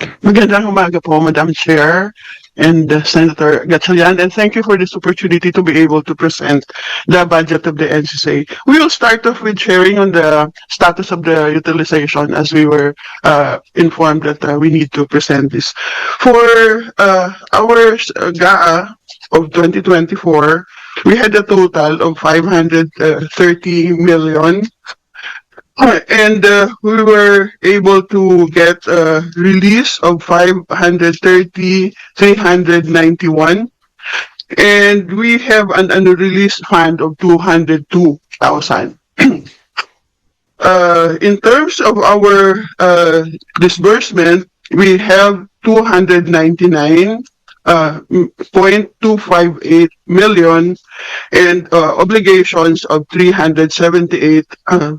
Magandang umaga po, Madam Chair and uh, Senator Gatchalian, and thank you for this opportunity to be able to present the budget of the NCCA. We will start off with sharing on the status of the utilization as we were uh, informed that uh, we need to present this. For uh, our uh, GAA of 2024, we had a total of 530 million Uh, and uh, we were able to get a release of 530, 391. And we have an unreleased fund of 202,000. uh, in terms of our uh, disbursement, we have 299 uh, 0.258 million and uh, obligations of 378 uh,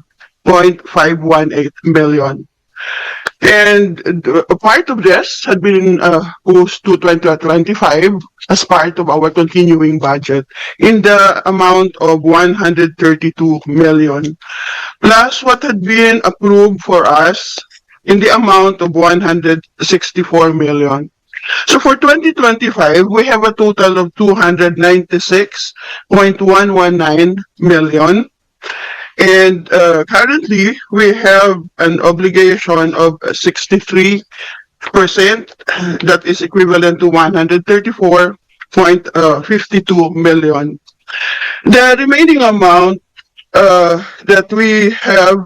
0.518 million. And uh, part of this had been uh, pushed to 2025 as part of our continuing budget in the amount of 132 million, plus what had been approved for us in the amount of 164 million. So for 2025, we have a total of 296.119 million. And uh, currently, we have an obligation of 63 percent that is equivalent to 134.52 million. The remaining amount uh, that we have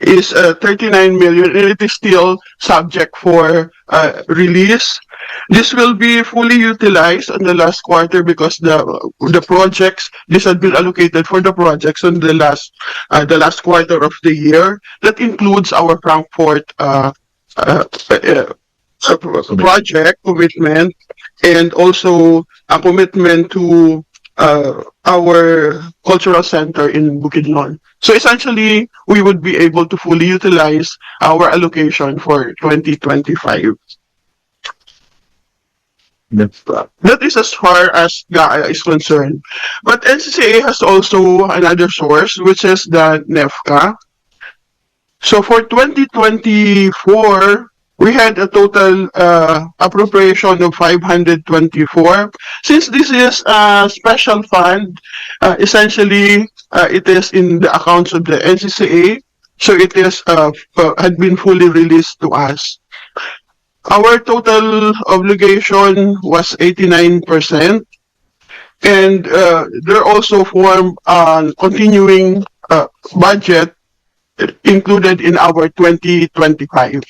is uh, 39 million and it is still subject for uh, release. This will be fully utilized in the last quarter because the the projects this had been allocated for the projects in the last uh, the last quarter of the year. That includes our Frankfurt uh, uh, uh, uh, project commitment and also a commitment to uh, our cultural center in Bukidnon. So essentially, we would be able to fully utilize our allocation for 2025. That is as far as GAA is concerned. But NCCA has also another source, which is the NEFCA. So for 2024, we had a total uh, appropriation of 524. Since this is a special fund, uh, essentially uh, it is in the accounts of the NCCA, so it is uh, uh, had been fully released to us. Our total obligation was 89%, and uh, there also form a continuing uh, budget included in our 2025.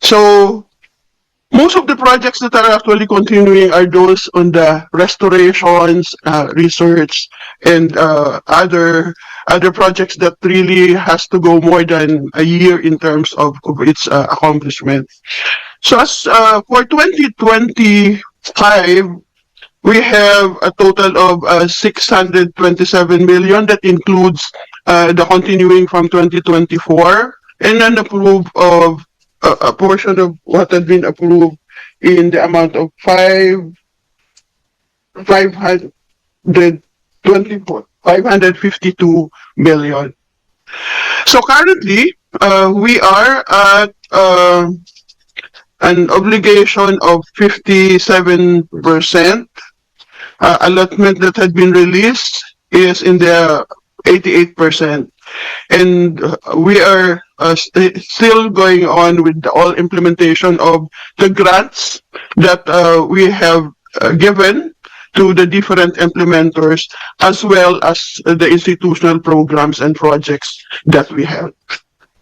So most of the projects that are actually continuing are those on the restorations, uh, research, and uh, other other projects that really has to go more than a year in terms of, of its uh, accomplishment. So as uh, for 2025, we have a total of uh, 627 million that includes uh, the continuing from 2024 and an approve of a, a portion of what had been approved in the amount of five five hundred twenty-four five hundred fifty-two million. So currently, uh, we are at uh, an obligation of fifty-seven percent. Uh, allotment that had been released is in the eighty-eight percent. And we are uh, st- still going on with all implementation of the grants that uh, we have uh, given to the different implementers as well as the institutional programs and projects that we have.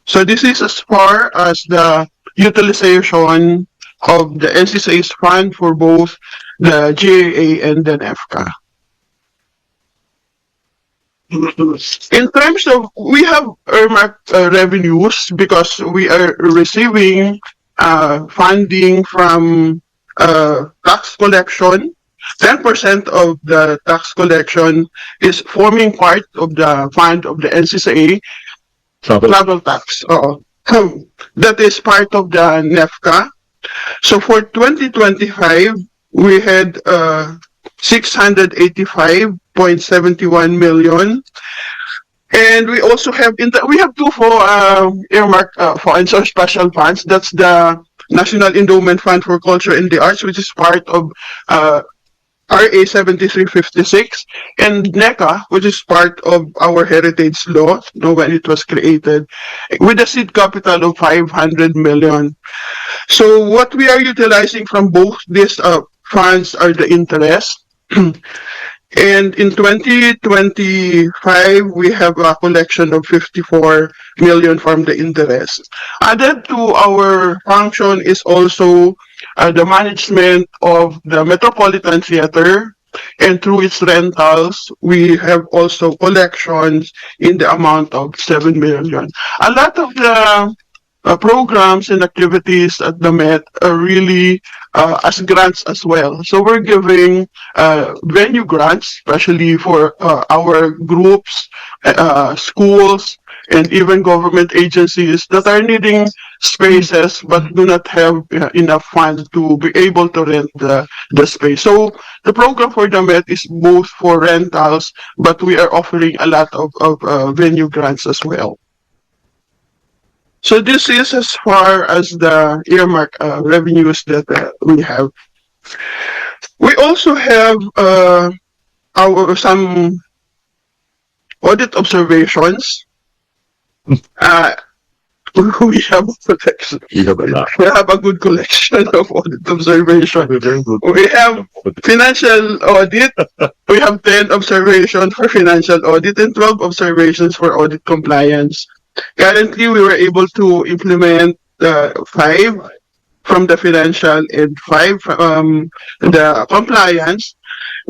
So this is as far as the utilization of the NCCA's fund for both the GAA and the NEFCA. In terms of, we have earmarked uh, revenues because we are receiving uh, funding from uh, tax collection. 10% of the tax collection is forming part of the fund of the NCCA travel tax. oo. that is part of the NEFCA. So for 2025, we had uh, 685.71 million. And we also have in the, we have two for uh, earmark uh, funds or special funds. That's the National Endowment Fund for Culture and the Arts, which is part of uh, RA 7356, and NECA, which is part of our heritage law, you know, when it was created, with a seed capital of 500 million. So what we are utilizing from both these uh, funds are the interest. And in 2025, we have a collection of 54 million from the interest. Added to our function is also uh, the management of the Metropolitan Theater. And through its rentals, we have also collections in the amount of 7 million. A lot of the uh, programs and activities at the Met are really uh, as grants as well. So we're giving uh, venue grants, especially for uh, our groups, uh, schools, and even government agencies that are needing spaces but do not have uh, enough funds to be able to rent the, the space. So the program for the Met is both for rentals, but we are offering a lot of, of uh, venue grants as well. So this is as far as the earmark uh, revenues that uh, we have. We also have uh, our some audit observations. Uh, we have a collection. You have a lot. We have a good collection of audit good. We have financial audit. We have 10 observations for financial audit and 12 observations for audit compliance. Currently, we were able to implement uh, five from the financial and five from the compliance.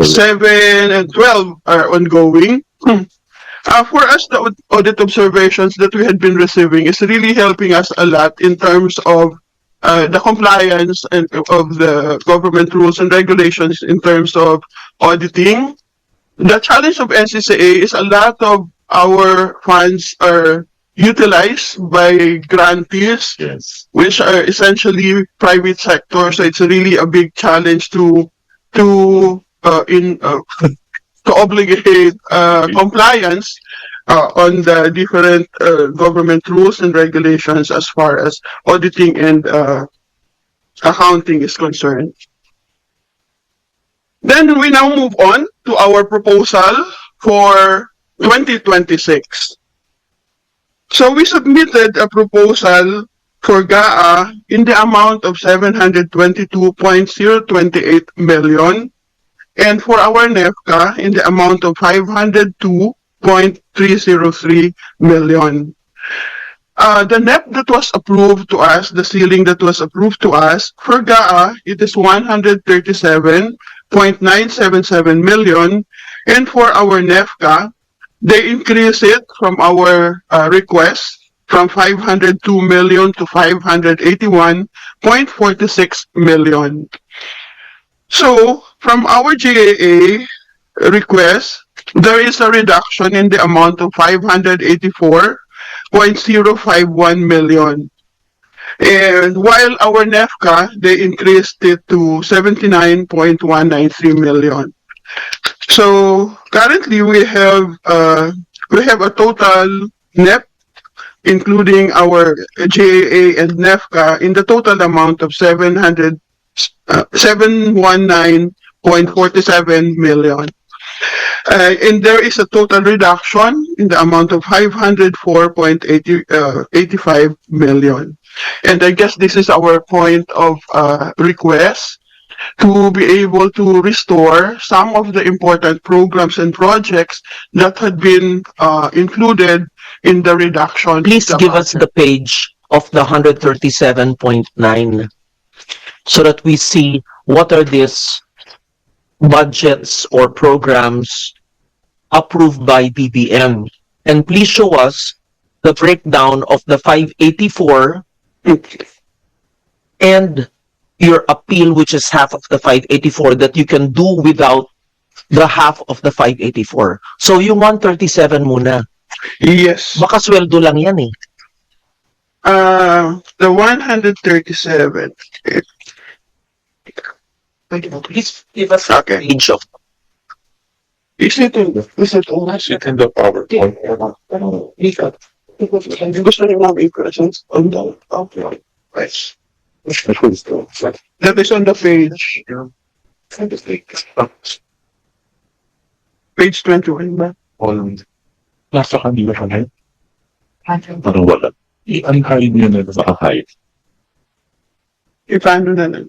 Seven and 12 are ongoing. Uh, for us, the audit observations that we had been receiving is really helping us a lot in terms of uh, the compliance and of the government rules and regulations in terms of auditing. The challenge of NCCA is a lot of our funds are utilized by grantees Yes. which are essentially private sector. So it's really a big challenge to to uh, in uh, to obligate uh, compliance uh, on the different uh, government rules and regulations as far as auditing and uh, accounting is concerned. Then we now move on to our proposal for 2026. So we submitted a proposal for GAA in the amount of 722.028 million and for our NEFCA in the amount of 502.303 million. Uh, the NEP that was approved to us, the ceiling that was approved to us, for GAA, it is 137.977 million. And for our NEFCA, they increase it from our uh, request from 502 million to 581.46 million. So, from our GAA request, there is a reduction in the amount of 584.051 million. And while our NEFCA, they increased it to 79.193 million. So currently we have uh, we have a total NEP including our JAA and NEFCA in the total amount of 700 uh, 719.47 million. Uh, and there is a total reduction in the amount of 504.85 million. And I guess this is our point of uh, request to be able to restore some of the important programs and projects that had been uh, included in the reduction. Please give us the page of the hundred thirty-seven point nine so that we see what are these budgets or programs approved by BBM. And please show us the breakdown of the five eighty-four and your appeal, which is half of the five eighty-four that you can do without the half of the five eighty-four. So yung one thirty-seven muna, Yes. baka sweldo lang yan eh. Uh, the 137. Please give us a Okay. page of Is it is it all? Sit in the PowerPoint. Gusto niyo namin i-present on the, okay. Right. That is on the page, page twenty-one ba? Nasa kanila ka na Parang wala. I-unhide nyo na sa hide. If ano na lang.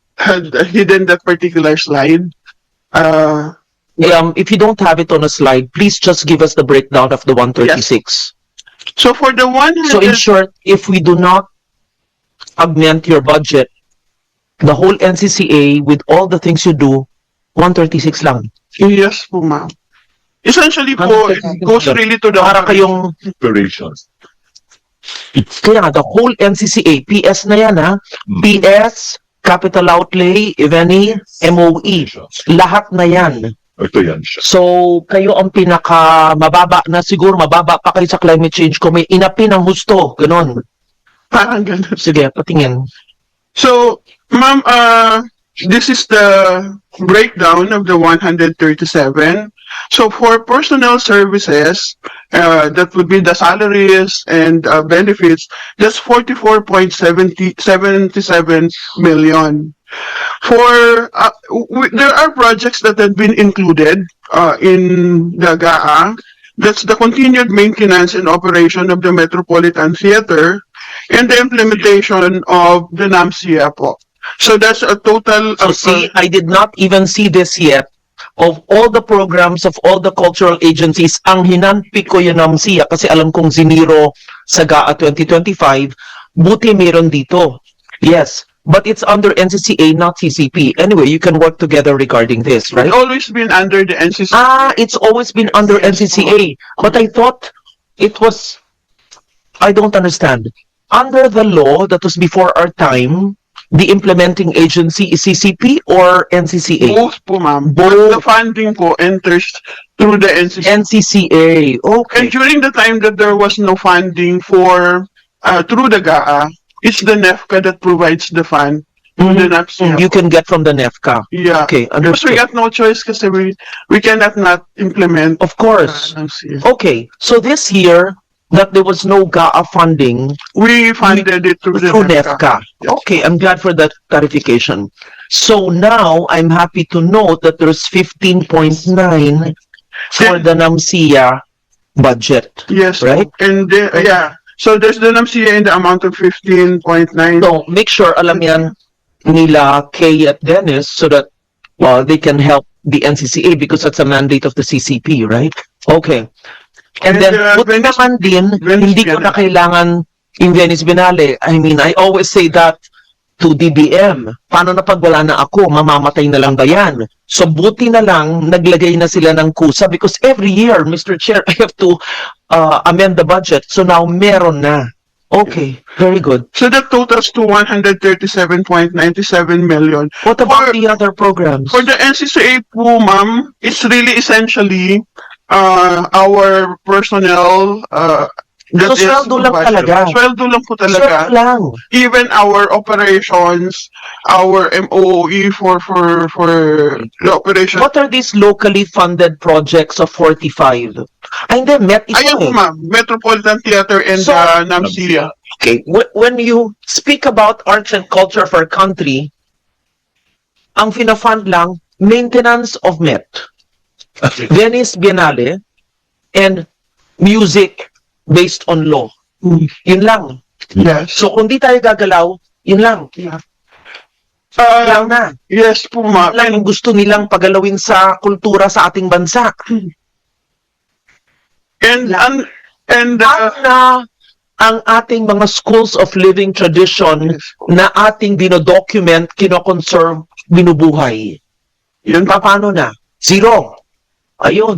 had hidden that particular slide. Uh, Um, if you don't have it on a slide, please just give us the breakdown of the one thirty-six. so for the one So in short, if we do not augment your budget, the whole NCCA with all the things you do, one thirty-six lang. yes po ma'am. Essentially po, it 136 goes really to the. Para kayong, Operations. kaya nga, the whole NCCA, PS na yan ha, PS, capital outlay, if any, MOE, lahat na yan. Ito yan siya. So, kayo ang pinaka mababa na siguro, mababa pa kayo sa climate change kung may inapi ng husto. Ganon. Parang ganun. Sige, patingin. So, ma'am, uh, this is the breakdown of the one hundred thirty-seven. So for personnel services, uh, that would be the salaries and uh, benefits, that's forty-four point seventy, seventy-seven million. For, uh, there are projects that have been included, uh, in the GAA. That's the continued maintenance and operation of the Metropolitan Theater, and the implementation of the NAMSIA po. So that's a total So of, see, I did not even see this yet. Of all the programs of all the cultural agencies, ang hinanpi ko yun ng siya kasi alam kong ziniro sa GAA 2025, buti meron dito. Yes, but it's under NCCA, not CCP. Anyway, you can work together regarding this, it's right? always been under the NCC. Ah, it's always been under NCCA, but I thought it was, I don't understand. Under the law that was before our time, the implementing agency is CCP or NCCA? Both po ma'am. Both. The funding po enters through the NCC. NCCA, And okay. during the time that there was no funding for, uh, through the GAA, it's the NEFCA that provides the fund to the NAPSIA. You can get from the NEFCA. Yeah. Okay, Because we understood. got no choice kasi we, we cannot not implement. Of course. uh, NAPSIA. Okay, so this year, that there was no GAA funding We funded it through the through NEFCA. NEFCA. Yes. Okay, I'm glad for that clarification. So now, I'm happy to note that there's fifteen point nine for the NAMSIA budget. Yes. Right? And, the- yeah, so there's the NAMSIA in the amount of fifteen point nine. So make sure alam yan nila Kay at Dennis so that they can help the NCCA because that's a mandate of the CCP, right? Okay. And, then, uh, buti naman din, hindi ko na kailangan yung Venice Biennale. I mean, I always say that to DBM. Paano na pag wala na ako, mamamatay na lang ba yan? So buti na lang, naglagay na sila ng kusa because every year, Mr. Chair, I have to uh, amend the budget. So now, meron na. Okay, very good. So that totals to one hundred thirty-seven point ninety-seven million. What about For- the other programs? For the NCCA po, ma'am, it's really essentially, uh, our personnel, uh, that So, is sweldo lang talaga? Sweldo lang po Sweldo talaga. lang. Even our operations, our MOE for, for, for the operation. What are these locally funded projects of 45? Ay, hindi, Met ito Ayan eh. ma'am, Metropolitan Theater and, So- uh, NAMSIA. Okay, wh- when you speak about arts and culture of our country, ang fina-fund lang, maintenance of Met, Venice Biennale, and music based on law. Yun lang. Yes. So kung di tayo gagalaw, yun lang. Uh, Lang na. yes po, ma'am. Yun lang ang gusto nilang pagalawin sa kultura sa ating bansa. And, and, and, uh, na ang ating mga schools of living tradition yes. na ating dinodocument, kinoconserve, binubuhay? Yun Pa- Paano na? Zero. 哎呦